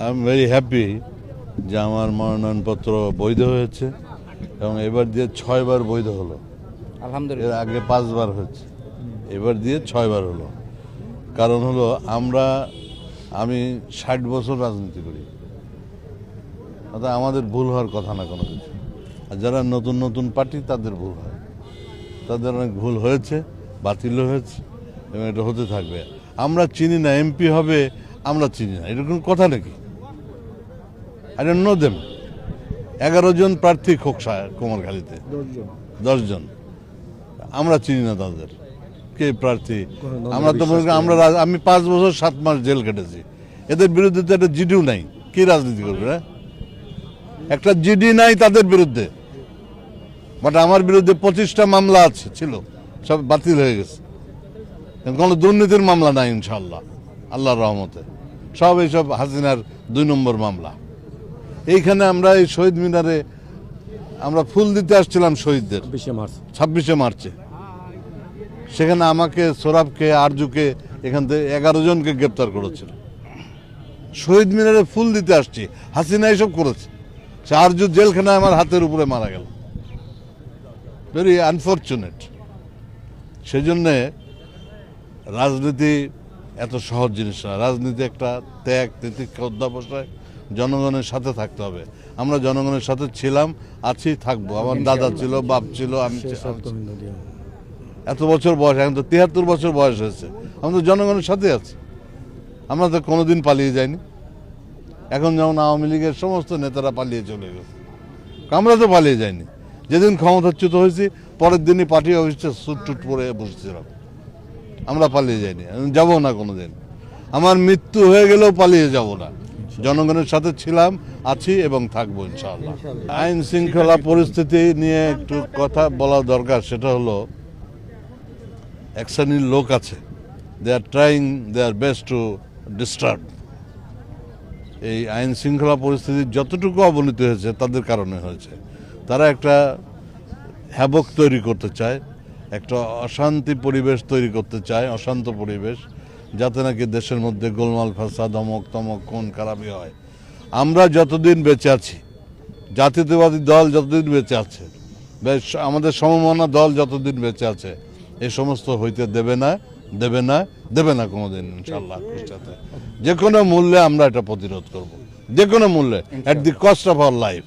I am very happy যে আমার মনোনয়নপত্র বৈধ হয়েছে এবং এবার দিয়ে ছয়বার বৈধ হলো। এর আলহামদুলিল্লাহ আগে পাঁচবার হয়েছে। এবার দিয়ে ছয়বার হলো। কারণ হলো আমরা আমি ষাট বছর রাজনীতি করি। অর্থাৎ আমাদের ভুল হওয়ার কথা না কোনো কিছু। আর যারা নতুন নতুন পার্টি তাদের ভুল হয়। তাদের অনেক ভুল হয়েছে বাতিলও হয়েছে এবং এটা হতে থাকবে। আমরা চিনি না এমপি হবে আমরা চিনি না। এরকম কথা নাকি? আই ডোন্ট নো দেম এগারো জন প্রার্থী খোকসা কোমরখালীতে দশজন আমরা চিনি না তাদের। কে প্রার্থী? আমরা তো আমরা আমি পাঁচ বছর সাত মাস জেল কেটেছি এদের বিরুদ্ধে তো একটা জিডিও নাই। কি রাজনীতি করবে না একটা জিডি নাই তাদের বিরুদ্ধে। বাট আমার বিরুদ্ধে পঁচিশটা মামলা আছে ছিল। সব বাতিল হয়ে গেছে। কোনো দুর্নীতির মামলা নাই ইনশাল্লাহ আল্লাহর রহমতে। সব এইসব হাসিনার দুই নম্বর মামলা। এইখানে আমরা এই শহীদ মিনারে আমরা ফুল দিতে আসছিলাম শহীদদের। ছাব্বিশে মার্চে। সেখানে আমাকে সোরাবকে আরজুকে এখান থেকে এগারো জনকে গ্রেপ্তার করেছিল। শহীদ মিনারে ফুল দিতে আসছি। হাসিনা এসব করেছে। সে আরজু জেলখানায় আমার হাতের উপরে মারা গেল। ভেরি আনফর্চুনেট সেজন্যে রাজনীতি এত সহজ জিনিস না। রাজনীতি একটা ত্যাগ তিতিক্ষা অধ্যাবসায়। জনগণের সাথে থাকতে হবে। আমরা জনগণের সাথে ছিলাম আছি থাকব। আমার দাদা ছিল বাপ ছিল আমি এত বছর বয়স এখন তো তিয়াত্তর বছর বয়স হয়েছে। আমরা তো জনগণের সাথে আছি। আমরা তো কোনোদিন পালিয়ে যাইনি। এখন যেমন আওয়ামী লীগের সমস্ত নেতারা পালিয়ে চলে গেছে। আমরা তো পালিয়ে যাইনি। যেদিন ক্ষমতাচ্যুত হয়েছি পরের দিনই পার্টি অফিসে সুট টুট পরে বসেছিলাম। আমরা পালিয়ে যাইনি। যাব না কোনোদিন। আমার মৃত্যু হয়ে গেলেও পালিয়ে যাব না। জনগণের সাথে ছিলাম আছি এবং থাকব ইনশাআল্লাহ। আইন শৃঙ্খলা পরিস্থিতি নিয়ে একটু কথা বলা দরকার সেটা হলো এক শ্রেণির লোক আছে they are trying their best to disturb এই আইন শৃঙ্খলা পরিস্থিতির যতটুকু অবনতি হয়েছে তাদের কারণে হয়েছে। তারা একটা হ্যাবক তৈরি করতে চায় একটা অশান্তি পরিবেশ তৈরি করতে চায় অশান্ত পরিবেশ। যাতে নাকি দেশের মধ্যে গোলমাল ফাসাদ অমক তমক কোন খারাপই হয়। আমরা যতদিন বেঁচে আছি জাতীয়তাবাদী দল যতদিন বেঁচে আছে আমাদের সমমনা দল যতদিন বেঁচে আছে এই সমস্ত হইতে দেবে না দেবে না দেবে না কোনোদিন ইনশাল্লাহ যে কোনো মূল্যে আমরা এটা প্রতিরোধ করব। যে কোনো মূল্যে at the cost of our life